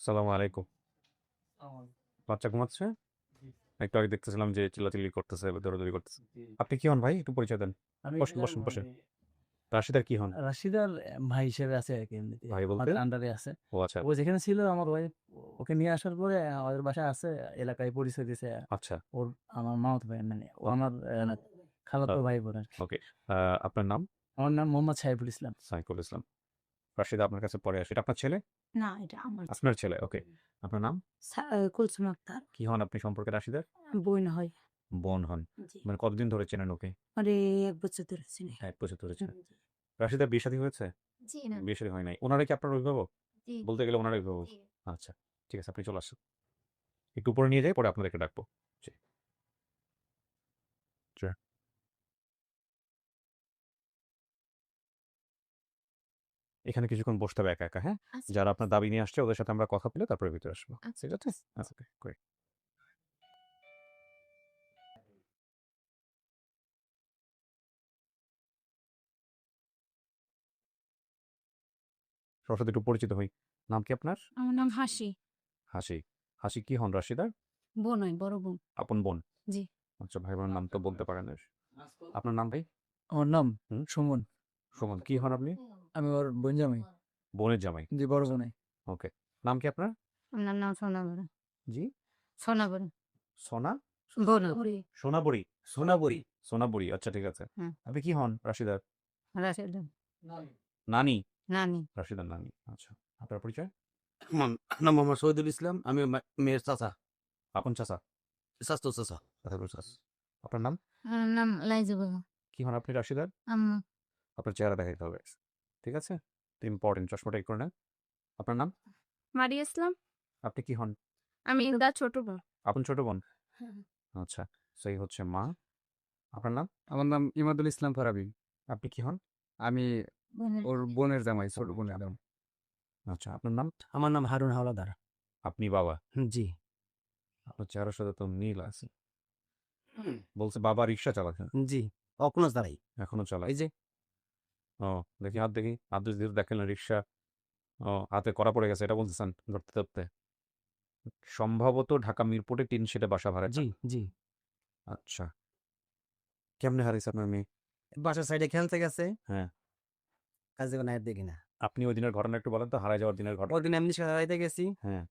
আলাইকুম। বাচ্চা ঘুমাচ্ছে? একটু আগে দেখতেছিলাম যে চিল্লাচিল্লি করতেছে দৌড়াদৌড়ি করতেছে। আপনি কি হন ভাই? একটু পরিচয় দেন। বসেন, বসেন, বসেন। রাশিদার কি হন? রাশিদার ভাই হিসেবে আছে আর কি ভাই বলতে? আন্ডারে আছে। ও আচ্ছা। ও যেখানে ছিল আমার ওয়াইফ ওকে নিয়ে আসার পরে আমাদের বাসায় আছে এলাকায় পরিচয় দিছে। আচ্ছা। ওর আমার মামাতো ভাই মানে ও আমার আহ, খালাতো ভাই বোন আর কি। আহ, আপনার নাম? আমার নাম মোহাম্মদ সাইফুল ইসলাম। সাইকুল ইসলাম। রাশিদা আপনার কাছে পরে আসে এটা আপনার ছেলে? না এটা আমার আপনার ছেলে ওকে আপনার নাম? কুলসুম আক্তার। কি হন আপনি সম্পর্কে রাশিদার? বই না হয়। বোন হন। মানে কতদিন ধরে চেনেন ওকে? আরে এক বছর ধরে চিনি। এক বছর ধরে চেনেন। রাশিদার বিয়ে শাদী হয়েছে? জি না। বিয়ে শাদী হয় নাই। ওনারা কি আপনার অভিভাবক? জি। বলতে গেলে ওনার অভিভাবক। আচ্ছা ঠিক আছে আপনি চলে আসুন। একটু উপরে নিয়ে যাই পরে আপনাদেরকে ডাকবো। এখানে কিছুক্ষণ বসতে হবে একা একা হ্যাঁ? আচ্ছা, যারা আপনার দাবি নিয়ে আসছে ওদের সাথে আমরা কথা বলে তারপরে ভিতরে আসব। আচ্ছা, ঠিক আছে? আচ্ছা ওকে great. সবার সাথে একটু পরিচিত হই। নাম কি আপনার? আমার নাম হাসি। হাসি। হাসি কি হন রাশিদার? বোন নয় বড় বোন। আপন বোন। জি। আচ্ছা ভাই বোনের নাম তো বলতে পারেন আপনার নাম ভাই? আমার নাম হুম? সুমন। সুমন। কি হন আপনি? আমি ওর বোন জামাই। বোনের জামাই। জি বড় বোনাই। ওকে। নাম কি আপনার? আমার নাম সোনাবড় জি? সোনাবড় সোনা? বোন সোনাবড়ি সোনাবড়ি সোনাবড়ি আচ্ছা ঠিক আছে। আপনি কি হন রাশিদার? রাশেদ। নানি। নানি? রাশিদার নানি আচ্ছা। আপনার পরিচয়? নাম মোহাম্মদ শহীদুল ইসলাম আমি মা- মেয়ের চাচা। আপন চাচা? স্বাস্থ্য চাচা। আপনার নাম? নাম লাইজুব কি হন আপনি রাশিদার? আপনার চেহারা দেখাইতে হবে। ঠিক আছে? তো ইম্পর্টেন্ট চশমাটা এই করে নেন। আপনার নাম? মারি ইসলাম। আপনি কি হন? আমি ইন্দা ছোট বোন। আপন ছোট বোন? আচ্ছা সেই হচ্ছে মা। আপনার নাম? আমার নাম ইমাদুল ইসলাম ফারাবি। আপনি কি হন? আমি ওর বোনের জামাই ছোট বোনের জামাই। আচ্ছা আপনার নাম? আমার নাম হারুন হাওলাদার। আপনি বাবা? জি। আপনার চেহারার সাথে তো মিল আছে। বলছে বাবা রিক্সা চালাচ্ছে জি অকুনাস দাঁড়াই এখনও চালায়। এই যে ও দেখি হাত দেখি হাত দিয়ে ধীরে দেখেন রিক্সা ও হাতে করা পড়ে গেছে এটা বলতেছেন ধরতে ধরতে। সম্ভবত ঢাকা মিরপুরে টিন শেডে বাসা ভাড়া জি জি। আচ্ছা। কেমনে হারিয়েছে আপনার মেয়ে? বাসার সাইডে খেলতে গেছে। হ্যাঁ। কাজে কোনো আর দেখি না। আপনি ওই দিনের ঘটনা একটু বলেন তো হারাই যাওয়ার দিনের ঘটনা। ওই দিন এমনি সারাইতে গেছি। হ্যাঁ।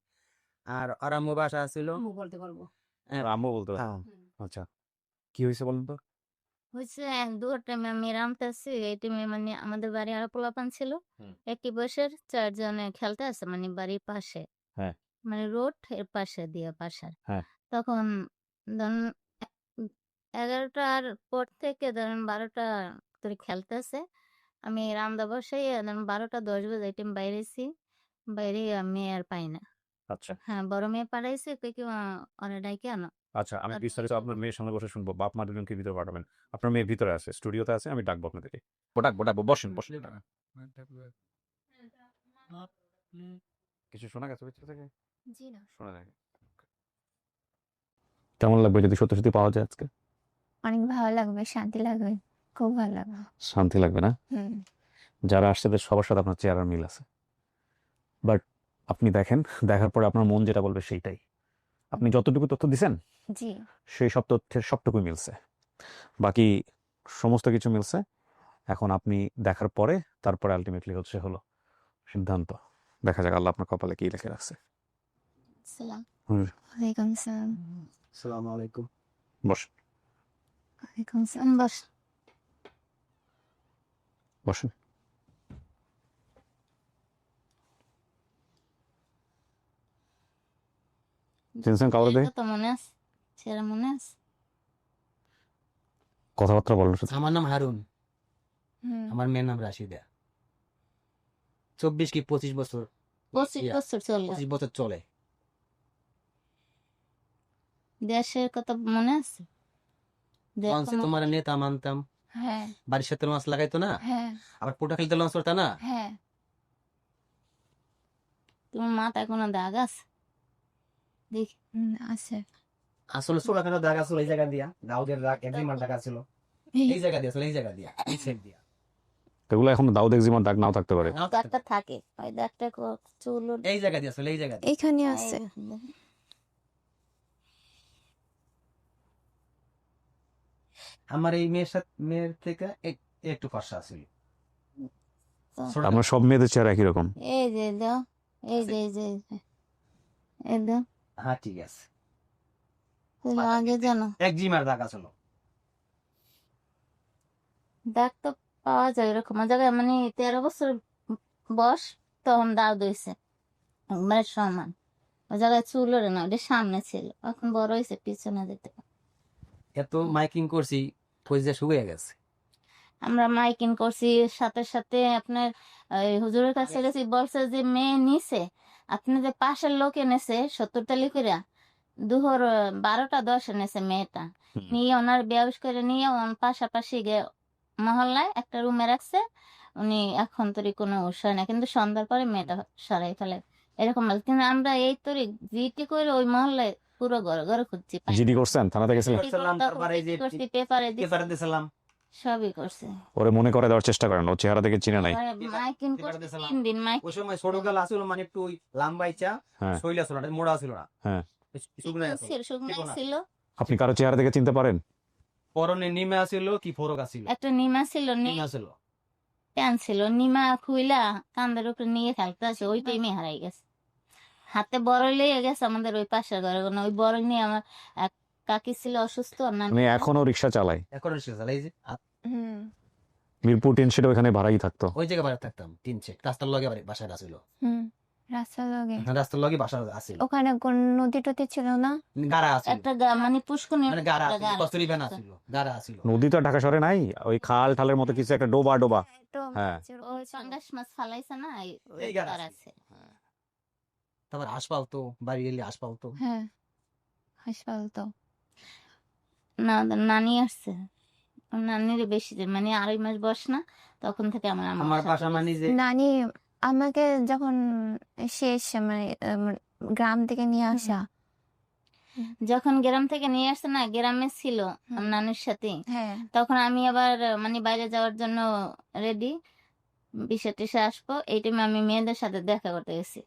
আর আরাম্য বাসা ছিল। বলতে পারব। আম্মু বলতে পারে। হ্যাঁ। আচ্ছা। কি হয়েছে বলেন তো? আমি রামতাছি এই মানে আমাদের বাড়ি আরও পোলাপান ছিল। একটি বয়সের চারজনে খেলতে আছে মানে বাড়ির পাশে। হ্যাঁ। মানে রোডের পাশে দিয়ে হ্যাঁ। তখন ধরুন এগারোটার পর থেকে ধরুন বারোটা ধরে খেলতেছে আমি রামদা বসে ধরুন বারোটা দশ বাজে টাইম বাইরেছি। বাইরে আমি আর পাই না। আচ্ছা। হ্যাঁ বড় মেয়ে পাঠাইছে কই কি অনেক ডাইকে আনো। আচ্ছা আমি বিস্তারিত আপনার মেয়ের সামনে বসে শুনব। বাপ মা দুজনকে ভিতরে পাঠাবেন। আপনার মেয়ে ভিতরে আছে স্টুডিওতে আছে আমি ডাকবো আপনাদেরকে ডাকবো ডাকবো বসেন বসেন। কিছু শোনা গেছে ভিতর থেকে? জি না। শোনা যায় কেমন লাগবে যদি সত্যি সত্যি পাওয়া যায় আজকে? অনেক ভালো লাগবে শান্তি লাগবে খুব ভালো লাগবে। শান্তি লাগবে না? যারা আসছে তাদের সবার সাথে আপনার চেহারার মিল আছে। বাট আপনি দেখেন দেখার পরে আপনার মন যেটা বলবে সেইটাই। আপনি যতটুকু তথ্য দিছেন জি। সেই সব তথ্যের সবটুকুই মিলছে। বাকি সমস্ত কিছু মিলছে। এখন আপনি দেখার পরে তারপরে আলটিমেটলি হচ্ছে হলো সিদ্ধান্ত। দেখা যাক আল্লাহ আপনার কপালে কি লিখে রাখছে। বস। কাউরে দেখে তো মনে আছে। সেটা মনে আছে কথাবার্তা শুধু। আমার নাম হারুন। আমার মেয়ের নাম রাশিদা। চব্বিশ কি পঁচিশ বছর? পঁচিশ বছর চলল পঁচিশ বছর চলে। দেশের কথা মনে আছে? তোমার- তোমার নেতা মানতাম। হ্যাঁ। বাড়ির সাথে লঞ্চ লাগাইতো না? হ্যাঁ। আবার পোটা খেলতে লঞ্চ করতা না? হ্যাঁ। তোমার মাথায় কোনো দাগ আছে? দেখ। আছে। আসলে ছোটখাটো দাগ আসলে এই জায়গা দিয়া দাউদের দাগ এগ্রিমেন্ট দাগ ছিল এই জায়গা দিয়া আসলে এই জায়গা দিয়া এই সাইড দিয়া। এগুলো এখন দাউদ এক্সিমার দাগ নাও থাকতে পারে। নাও দাগটা থাকে ওই দাগটা কো- চুল এই জায়গা দিয়ে আসলে এই জায়গা দিয়ে। এখানে আছে। আমার এই মেয়ের সাথে মেয়ের থেকে এক- একটু ফর্সা আছিল ছোট আপনার সব মেয়েদের চেহারা একই রকম। এই যে দাও। এই যে এই যে এই যে। দাও। হ্যাঁ ঠিক আছে। আগে জানো। এক দাগ আছিল দাগ তো পাওয়া যায় এরকম। জায়গায় মানে তেরো বছর বয়স তখন দাও দিয়েছে মানে সমান। ওই জায়গায় চুল ওরে না ওটা সামনে ছিল। এখন বড় হয়েছে পিছনে যেতে এত মাইকিং করছি কইজা শুকিয়ে গেছে। আমরা মাইকিং করছি সাথে সাথে আপনার হুজুরের কাছে গেছি বলছে যে মেয়ে নিছে আপনি যে পাশের লোক এনেছে সত্তর তালি দুহর বারোটা দশ এনেছে মেয়েটা। নিয়ে ওনার ব্যবস করে নিয়ে ওন পাশাপাশি গে মহল্লায় একটা রুমে রাখছে। উনি এখন তোরই কোনো উৎসাহ না কিন্তু সন্ধ্যার পরে মেয়েটা সরাই ফেলে। এরকম। কিন্তু আমরা এই তোরই জিটি করে ওই মহল্লায় পুরো ঘরে ঘরে খুঁজছি জিডি করছেন? থানাতে গেছিলেন? পেপারে পেপারে দিয়েছিলাম সবই করছে। ওরে মনে করে দেওয়ার চেষ্টা করেন ও চেহারা দেখে চিনে নাই। মাইকিং করছে তিন দিন মাইক ওই সময় ছোট গাল মানে একটু লাম্বাইচা হ্যাঁ। শৈলা ছিল না মোড়া ছিল না। হ্যাঁ। ছিল? ছিল। আপনি কারও চেহারা দেখে চিনতে পারেন? পরনে নিমে আছিল কি ফরক আছিল একটা নিমা ছিল নি- নিমে আছিল প্যান্ট ছিল নিমা খুইলা কান্দের উপরে নিয়ে খেলতে আছে ওই টাইমে হারাই গেছে। হাতে বড় লেগে গেছে আমাদের ওই পাশের ঘরে কোনো ওই বড় নিয়ে আমার এক কাকি ছিল অসুস্থ না মানে এখনও রিক্সা চালায় এখন শেষ এই যে মিরপুর টেন সেটা ওখানে ভাড়াই থাকতো। ওই জায়গায় বাড়ি থাকতাম তিন সেট রাস্তার লগে বাড়ি বাসায় আছিল হুম। লগে রাস্তার লগে বাসা আছিল। ওখানে কোন নদী ছিল না? গাড়া আছিল। একটা মানে পুষ্কুনি মানে গাড়া গাড়া। নদী তো ঢাকা শহরে নাই ওই খাল ঠালের মতো কিছু একটা ডোবা ডোবা। হ্যাঁ। ওই মাছ ফালাইছে না এই- গাড়া আছে। আছে তারপর হাঁস পালতো বাড়ি এলে হাঁস পালতো হ্যাঁ হাসপাতাল তো না নানি আসছে। নানির বেশি মানে আড়াই মাস বয়স না তখন থেকে আমার আমার বাসা মানে যে নানি আমাকে যখন শেষ মানে গ্রাম থেকে নিয়ে আসা যখন গ্রাম থেকে নিয়ে আসছে না গ্রামে ছিল নানির সাথে হ্যাঁ। তখন আমি আবার মানে বাইরে যাওয়ার জন্য রেডি বিশে টিসে আসব। এই টাইমে আমি মেয়েদের সাথে দেখা করতে গেছি।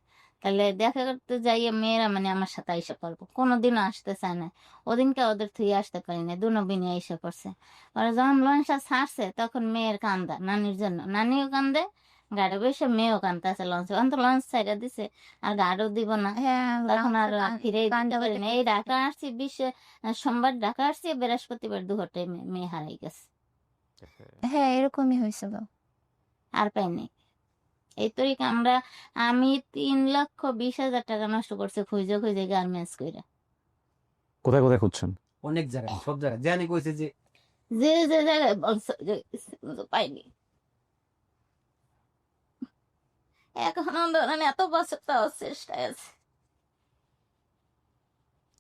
তাহলে দেখা করতে যাইয়ে মেয়েরা মানে আমার সাথে আইসা পড়ব। কোনোদিনও আসতে চায় না। ওদিনকে ওদের থুয়ে আসতে পারি না দুনো বিনে এসে পড়ছে। ওরা যখন লঞ্চটা ছাড়ছে তখন মেয়ের কান্দা নানির জন্য। নানিও কান্দে গাড়ি বসে মেয়েও কান্দতে আছে লঞ্চ এখন তো লঞ্চ ছাইড়া দিছে আর গাড়িও দিব না হ্যাঁ তখন আর ফিরে এই ঢাকা আসছি বিশ্বে সোমবার ঢাকা আসছি বৃহস্পতিবার দুহর টাইমে মেয়ে হারাই গেছে হ্যাঁ এরকমই হয়েছিল আর পাইনি এই তরিকা আমরা আমি তিন লক্ষ বিশ হাজার টাকা নষ্ট করছে খুঁজে খুঁজে গার্মেন্টস কইরা কোথায় কোথায় খুঁজছেন অনেক জায়গায় সব জায়গায় জানি কইছে যে যে যে জায়গায় বলছে যে পাইনি এখনও ধরেন এত বছর তাও চেষ্টায় আছে।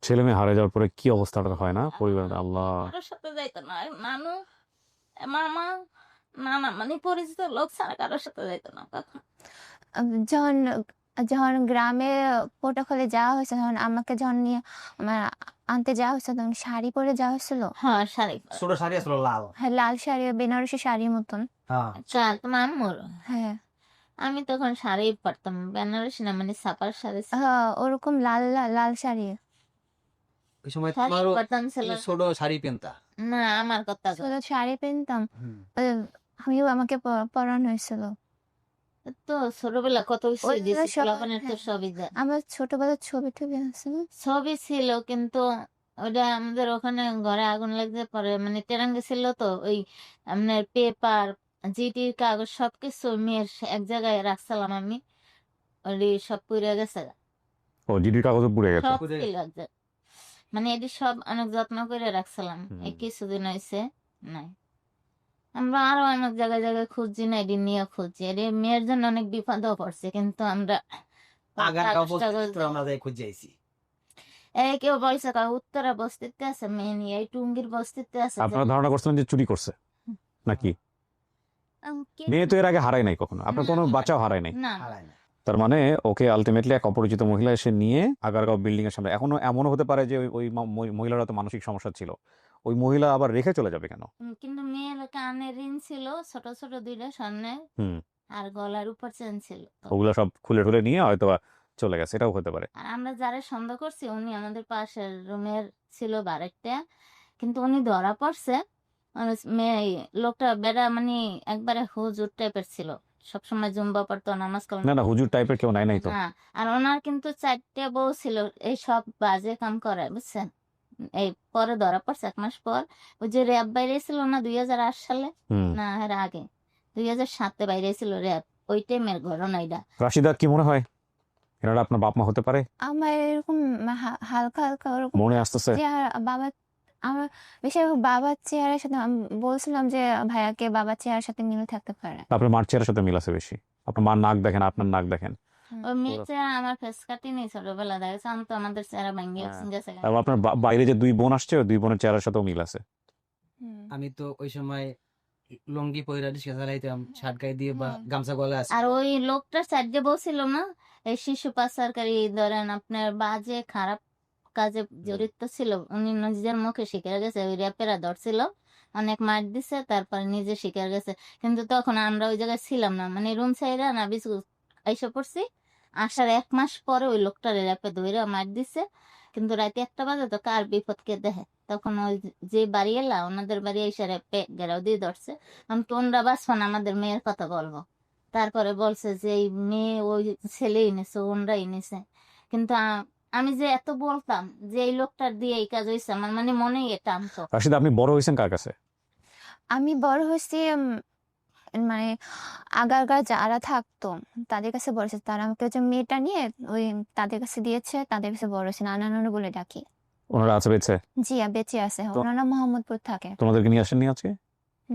ছেলে মেয়ে হারিয়ে যাওয়ার পরে কি অবস্থাটা হয় না? পরিবারের আল্লাহ। কারোর সাথে যাইতো না। নানু মামা নানা মানে পরিচিত লোক ছাড়া কারোর সাথে যাইতো না কখন। যখন যখন গ্রামে যাওয়া হয়েছে তখন আমাকে যখন নিয়ে আমার আনতে যাওয়া হয়েছে তখন শাড়ি পরে যাওয়া হয়েছিল। হ্যাঁ শাড়ি ছোট শাড়ি আসলো লাল। হ্যাঁ লাল শাড়ি বেনারসি শাড়ির মতন। হ্যাঁ। চাল তোমার আম্মুর? হ্যাঁ। আমি তখন শাড়ি পরতাম। বেনারসি না মানে সাপার শাড়ি হ্যাঁ ওরকম লাল লাল- লাল শাড়ি। ওই সময় শাড়ি তোমারও পরতাম ছিল। ছোট শাড়ি পেনতা? না আমার কথা। ছোট শাড়ি পেনতাম। আমিও আমাকে প- পরানো হয়েছিল। তো ছোটবেলা কত কিছু ওইগুলো দিয়েছে সব- পোলাপানের তো হ্যাঁ। সবই দেয় আমার ছোটবেলার ছবি টবি আছে না? সবই ছিল কিন্তু ওটা আমাদের ওখানে ঘরে আগুন লাগতে পরে মানে টেরাঙ্গে ছিল তো ওই আপনার পেপার জিটির কাগজ সবকিছু মেয়ের এক জায়গায় রাখছিলাম আমি। ওই সব পুড়ে গেছে। ও কাগজে পুড়ে গেছে? সব ছিল মানে এটি সব অনেক যত্ন করে রাখছিলাম। এই কিছুদিন হয়েছে নাই। আমরা আরও অনেক জায়গায় জায়গায় খুঁজছি না এটি নিয়ে খুঁজছি। এটি মেয়ের জন্য অনেক বিপদও পড়ছে কিন্তু আমরা এই কেউ বলছে উত্তরা বস্তিতে আছে মেয়ে নিয়ে এই টুঙ্গির বস্তিতে আছে আপনারা ধারণা করছিলেন যে চুরি করছে? নাকি? মেয়ে তো এর আগে হারায় নাই কখনো। আপনার কোনো বাচ্চাও হারায় নাই। না। তার মানে ওকে আলটিমেটলি এক অপরিচিত মহিলা এসে নিয়ে আগারগাঁও বিল্ডিং এর সামনে। এখনও এমনও হতে পারে যে ওই- মহিলার হয়তো মানসিক সমস্যা ছিল। ওই মহিলা আবার রেখে চলে যাবে কেন? কিন্তু মেয়ের কানে রিং ছিল ছোট ছোট দুইটা স্বর্ণের হুম। আর গলার উপর চেন ছিল। তো ওগুলো সব খুলে টুলে নিয়ে হয়তো চলে গেছে। এটাও হতে পারে। আর আমরা যারা সন্দেহ করছি উনি আমাদের পাশের রুমের ছিল বারেকটা কিন্তু উনি ধরা পড়ছে। লোকটা বেড়া মানে একবারে হুজুর টাইপের ছিল। সবসময় জুম্বা পড়তো নামাজ কালাম না না হুজুর টাইপের কেউ নাই নাই তো। আর ওনার কিন্তু চারটে বউ ছিল এই সব বাজে কাম করে বুঝছেন? এই পরে ধরা পড়ছে এক মাস পর। ওই যে র্যাব বাইরে ছিল না দুই হাজার আট সালে? না এর আগে। দুই হাজার সাতে বাইরে ছিল র্যাব ওই টাইমের ঘটনা এটা। রাশিদা কি মনে হয়? এনারা আপনার বাপ মা হতে পারে? আমার এরকম হালকা হালকা ওরকম মনে আসতেছে? বাবা আমার বেশিরভাগ বাবার চেহারার সাথে আমি বলছিলাম যে ভাইয়াকে বাবার চেহারার সাথে মিল থাকতে পারে। আপনার মার চেহারার সাথে মিল আছে বেশি। আপনার মার নাক দেখেন আপনার নাক দেখেন। ওই মেয়ের চেহারা আমার ফেস কাটিনি ছোটবেলা দেখেছে আমি তো আমাদের চেহারা ভাঙ্গি হ্যাঁ। গেছে এবং আপনার বা- বাইরে যে দুই বোন আসছে ওই দুই বোনের চেহারার সাথেও মিল আছে। হুম। আমি তো ওই সময় লুঙ্গি পয়রা রিক্সা চালাইতাম শার্ট গায়ে দিয়ে বা হুম। গামছা গলা আছে আর ওই লোকটার সাহায্যে বলছিল না এই শিশু পাচারকারী ধরেন আপনার বাজে খারাপ কাজে জড়িত ছিল। উনি নিজের মুখে শিখে গেছে ওই র্যাপেরা ধরছিল অনেক মার দিছে তারপর নিজে শিখে গেছে। কিন্তু তখন আমরা ওই জায়গায় ছিলাম না। মানে রুম সাইডা না বিস্কুট এসে পড়ছি। আসার এক মাস পরে ওই লোকটার র্যাপে ধরে মার দিছে। কিন্তু রাতে একটা বাজে তো কার বিপদকে দেখে? তখন ওই যে বাড়ি এলা ওনাদের বাড়ি এসে র্যাপে গেরাও দিয়ে ধরছে। আমি তোমরা বাঁচবো না আমাদের মেয়ের কথা বলব। তারপরে বলছে যে এই মেয়ে ওই ছেলেই নিছে ওনরাই নিছে। কিন্তু আমি যে এত বলতাম যে এই লোকটার দিয়ে এই কাজ হয়েছে আমার মানে মনেই এটা আনতো। রাশিদা আপনি বড় হয়েছেন কার কাছে? আমি বড় হয়েছি উম, মানে আগারগার যারা থাকতো তাদের কাছে বড় হয়েছে। তারা আমাকে হচ্ছে মেয়েটা নিয়ে ওই তাদের কাছে দিয়েছে তাদের কাছে বড় হয়েছে। নানা নানু বলে ডাকি। ওনারা আছে বেঁচে? জিয়া বেঁচে আছে। তো- ওনারা মোহাম্মদপুর থাকে। তোমাদেরকে নিয়ে আসেননি আজকে?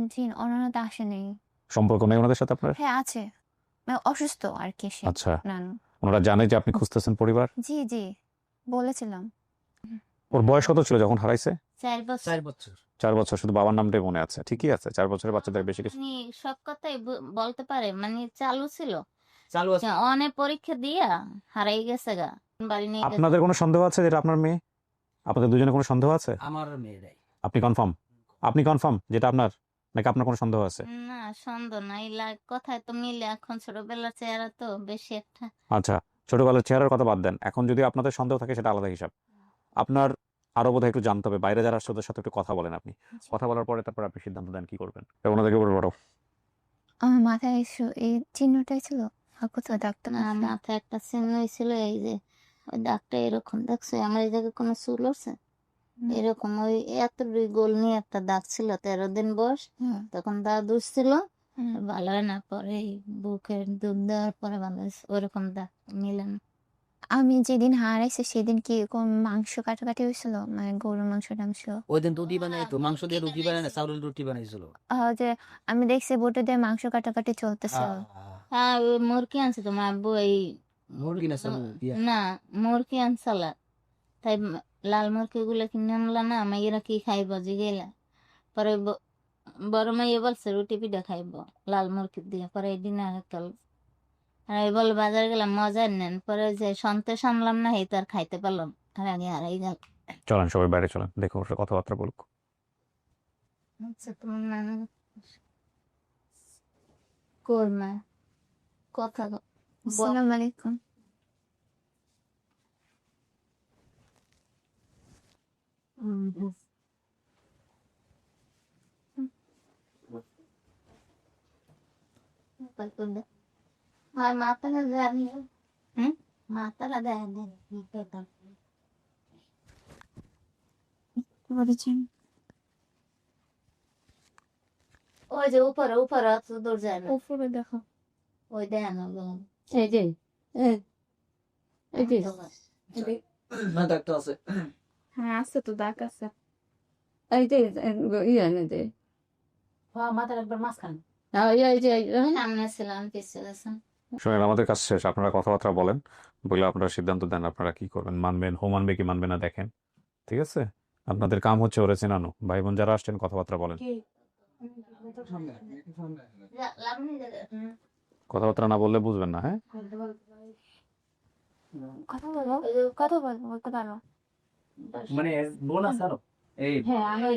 জি ওনারা তো আসেনি। সম্পর্ক নেই ওনাদের সাথে আপনার? হ্যাঁ আছে। মানে অসুস্থ আর কি সে আচ্ছা। নানু। ওনারা জানে যে আপনি খুঁজতেছেন পরিবার? জি জি। বলেছিলাম। ওর বয়স কত ছিল যখন হারাইছে? চার বছর। চার বছর। চার বছর শুধু বাবার নামটাই মনে আছে। ঠিকই আছে চার বছরের বাচ্চাদের বেশি কিছু মানে সব কথাই ব- বলতে পারে মানে চালু ছিল। চালু আছে। অনেক পরীক্ষা দিয়া হারাই গেছে গা। বাড়ি নিয়ে গেছে। আপনাদের কোনো সন্দেহ আছে যেটা আপনার মেয়ে? আপনাদের দুজনে কোনো সন্দেহ আছে? আমার মেয়েরাই আপনি কনফার্ম আপনি কনফার্ম যেটা আপনার নাকি আপনার কোনো সন্দেহ আছে? না সন্দেহ নাই। লা- কথায় তো মিলে এখন ছোটবেলার চেহারা তো বেশি একটা। আচ্ছা ছোটবেলার চেহারার কথা বাদ দেন। এখন যদি আপনাদের সন্দেহ থাকে সেটা আলাদা হিসাব। আপনার আরও বোধহয় একটু জানতে হবে বাইরে যারা আসছে ওদের সাথে একটু কথা বলেন আপনি। কথা বলার পরে তারপর আপনি সিদ্ধান্ত দেন কি করবেন। ওনাদেরকে বলে। বড় আমার মাথায় এসো- এই চিহ্নটাই ছিল আর কোথাও ডাক্তার না মাথায় একটা চিহ্ন ছিল এই যে ওই দাগটা এরকম দেখছ আমার এই জায়গায় কোনো চুল আছে এরকম ওই এত গোল নিয়ে একটা দাগ ছিল তেরো দিন বয়স। তখন দাগ দুষছিল ভালো হয় না পরে বুকের দুধ দেওয়ার পরে ভালো ওরকম দাগ মিলে না। আমি যেদিন হারাইছি সেদিন কি কোন মাংস কাটাকাটি হয়েছিল? মানে গরুর মাংস টাংস? ওই দিন রুটি বানাইতো মাংস দিয়ে রুটি বানায় না চাউলের রুটি বানাইছিল। যে আমি দেখছি বোটে দিয়ে মাংস কাটাকাটি চলতেছে। হ্যাঁ মুরগি আনছে তোমার আব্বু এই মুরগি না না মুরগি আনসালা তাই ম- লাল মুরগি গুলো কিনে আনলা না মাইয়েরা কি খাইব? জিগেলা পরে বড় মাইয়ে বলছে রুটি পিঠা খাইব লাল মুরগি দিয়ে পরে এই দিন কাল আর এই বল বাজার গেলাম মজা নেন পরে যে সন্তোষ আনলাম না এই তো আর খাইতে পারলাম আর আগে হারাই গেল। চলেন সবাই বাইরে চলেন দেখো ওর কথাবার্তা বলুক। আচ্ছা তোমার নানা কর্মা কথা বল। আসসালামু আলাইকুম। আর মাথাটা দেয়নি হুম মাথাটা দেয়নি বলেছেন ওই যে উপরে উপরে অত দূর যায় না উপরে দেখো ওই দেয় না এই যে এই এই যে না ডাক্তার আছে হ্যাঁ আছে তো দাগ আছে এই যে ইয়ে না যে মাথার একবার মাঝখানে হ্যাঁ শুনেন আমাদের কাজ শেষ। আপনারা কথাবার্তা বলেন। বলে আপনারা সিদ্ধান্ত দেন আপনারা কি করবেন। মানবেন হো মানবে কি মানবে না দেখেন। ঠিক আছে? আপনাদের কাম হচ্ছে ওরে চেনানো। ভাই বোন যারা আসছেন কথাবার্তা বলেন। কথাবার্তা না বললে বুঝবেন না হ্যাঁ? কথা বলো কথা বলো বলতে পারো। মানে বোন আছে আরও। এই হ্যাঁ আমি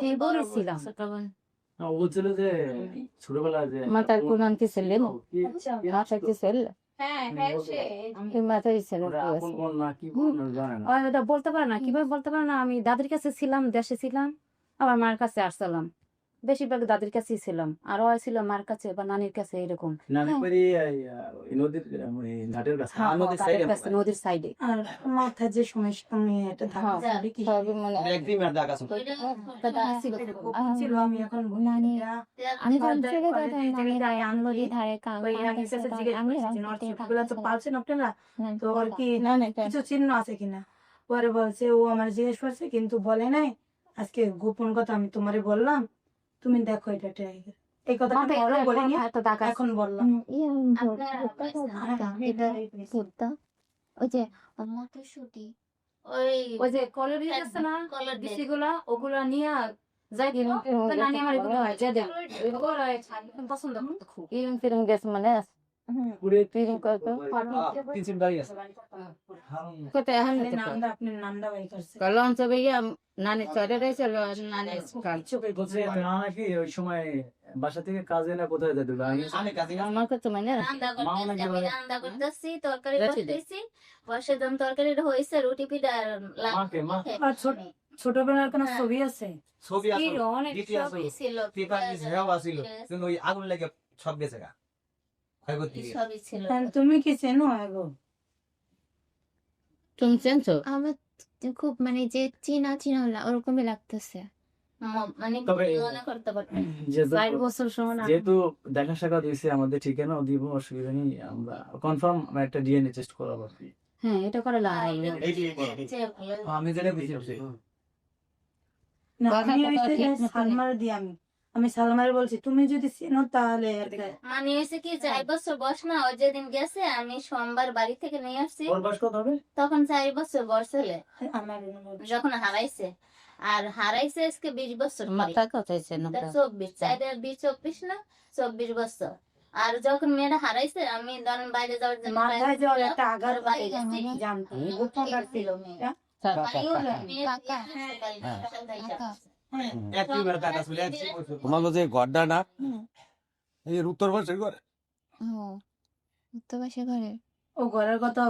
দিয়ে বলেছিলাম। বলছিল যে ছোটবেলা যে মাথার কোরআন কি ছেলে মাথা কি হ্যাঁ বলতে পারে না কীভাবে বলতে পারে না আমি দাদির কাছে ছিলাম দেশে ছিলাম আবার মার কাছে আসছিলাম বেশিরভাগ দাদির কাছেই ছিলাম। আর ও ছিল মার কাছে বা নানির কাছে এরকম। নদীর ওই হ্যাঁ, সাইডে আর মাথায় যে সমস্যা এটা হ্যাঁ, মানে আমি এখন নানি আমি ওই করছি, "নর ছোটবেলা তো কি কিছু চিহ্ন আছে কিনা পরে বলছে ও আমার জিজ্ঞেস করছে কিন্তু বলে নাই। আজকে গোপন কথা আমি তোমারে বললাম তুমি দেখো এটা ট্রাই এই কথাটা আমি বলিনি তো দাগ আছে। এখন বললাম। ওই যে মটরশুটি ওই ওই যে কলের ইয়ে আছে না কলার ওগুলা নিয়ে যাই দিন। নানি আমার এগুলো হয় যে দেন ওগুলো পছন্দ করতো খুব। ইরম ফিরম গেছে মানে তো ভাইয়া নানি চলে রয়েছে নানি চোখে বলছে না নাকি? ওই সময় বাসা থেকে কাজে না কোথায় যেত আমি আমি কাছে আমার কাছে মানে রান্না করতেছি করতেছি তরকারি করতেছি। হয়েছে রুটি পিঠা ছোটবেলার কোনো হ্যাঁ। ছবি আছে? ছবি আছে। ছিল ছিল। কিন্তু ওই আগুন লেগে সব গেছে তুমি কি চেনো? এগো তুমি চেনছো? আমার খুব মানে যে চিনা চিনা ওরকমই লাগতেছে। যেহেতু দেখা সাক্ষাৎ হয়েছে আমাদের ঠিকানা দিব অসুবিধা নেই আমরা কনফার্ম একটা ডিএনএ টেস্ট করাবো হ্যাঁ এটা করে ভালো- আমি যেটা বুঝছি। কথা কথা ঠিক আমি সালমার বলছি তুমি যদি চেনো তাহলে মানে হয়েছে কি চার বছর বয়স না ও যেদিন গেছে আমি সোমবার বাড়ি থেকে নিয়ে আসছি। তখন চার বছর বয়স আমার যখন হারাইছে আর হারাইছে আজকে বিশ বছর মাথা চব্বিশ চার আর বিশ চব্বিশ না চব্বিশ বছর। আর যখন মেয়েটা হারাইছে আমি ধরেন বাইরে যাওয়ার জন্য মাথায় যে ওর একটা আঘাত ওর বাড়ি গেছি। জানতো ঠিক গোপন রাখছিল ছিল হ্যাঁ? মেয়ে কাকা। হ্যাঁ। হ্যাঁ। তোমার যে না? এই উত্তর পাশের ঘর? ঘরে? ও ঘরের কথা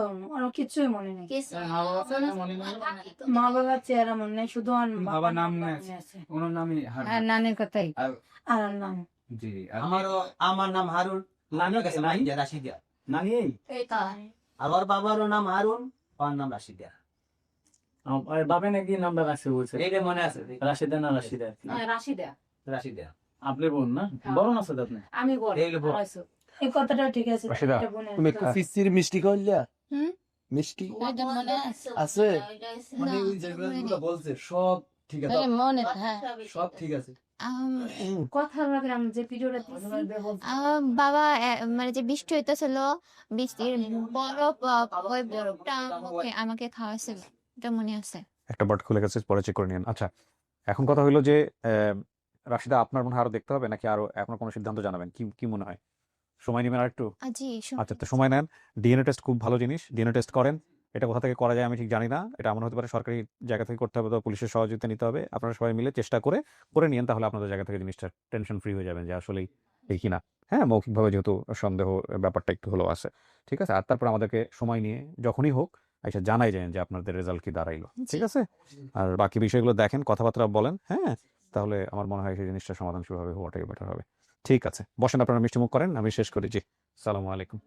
কিছুই মনে নেই। মা মনে বাবার চেহারা মনে নেই শুধু ওর বাবার নাম মনে ওনার নামই হারুন। হ্যাঁ কথাই। আর নাম। জি আমারও আমার নাম হারুন। নানিও গেছে নাই? রাশিদিয়া রাশিদিয়া। নানি? আর ওর বাবারও নাম হারুন ওর নাম রাশিদিয়া। আম- আর বাপে নাকি নামটা রাখছে বলছে এইটা মনে আছে রাশিদা না রাশিদা কি। রাশিদা আপনি বোন না বড় না সাথে আপনি আমি বড় এই হলো বড়। আড়াইশো। এই কথাটা ঠিক আছে রাশিদা, তুমি কথা। মিষ্টি খাইলা হুম? মিষ্টি আছে আছে? মানে ওই যেগুলো মনে যেগুলো নেই। বলছে সব ঠিক আছে হ্যাঁ, মনে হ্যাঁ সব ঠিক আছে আম, কথা যে ভিডিওটা বাবা মানে যে বৃষ্টি হইতেছিল বৃষ্টির বরফ ওই বরফটা আমাকে আমাকে খাওয়াছিল এটা মনে আছে। একটা বাট খুলে গেছে পরে চেক করে নিন আচ্ছা এখন কথা হলো যে রাশিদা আপনার মনে হয় আরও দেখতে হবে নাকি আরও এখনও কোনো সিদ্ধান্ত জানাবেন? কি কি মনে হয়? সময় নেবেন আর একটু আচ্ছা তো সময় নেন। ডিএনএ টেস্ট খুব ভালো জিনিস ডিএনএ টেস্ট করেন। এটা কোথা থেকে করা যায় আমি ঠিক জানি না। এটা এমন হতে পারে সরকারি জায়গা থেকে করতে হবে তো পুলিশের সহযোগিতা নিতে হবে। আপনারা সবাই মিলে চেষ্টা করে করে নিন তাহলে আপনাদের জায়গা থেকে জিনিসটা টেনশন ফ্রি হয়ে যাবেন যে আসলেই এই কিনা হ্যাঁ মৌখিকভাবে যেহেতু সন্দেহ ব্যাপারটা একটু হলেও আছে। ঠিক আছে আর তারপর আমাদেরকে সময় নিয়ে যখনই হোক আচ্ছা জানাই যায় যে আপনাদের রেজাল্ট কি দাঁড়াইলো ঠিক আছে? আর বাকি বিষয়গুলো দেখেন কথাবার্তা বলেন হ্যাঁ? তাহলে আমার মনে হয় সেই জিনিসটা সমাধান শুরু হবে হওয়াটাই বেটার হবে। ঠিক আছে বসেন আপনারা মিষ্টি মুখ করেন আমি শেষ করি। জি সালামু আলাইকুম।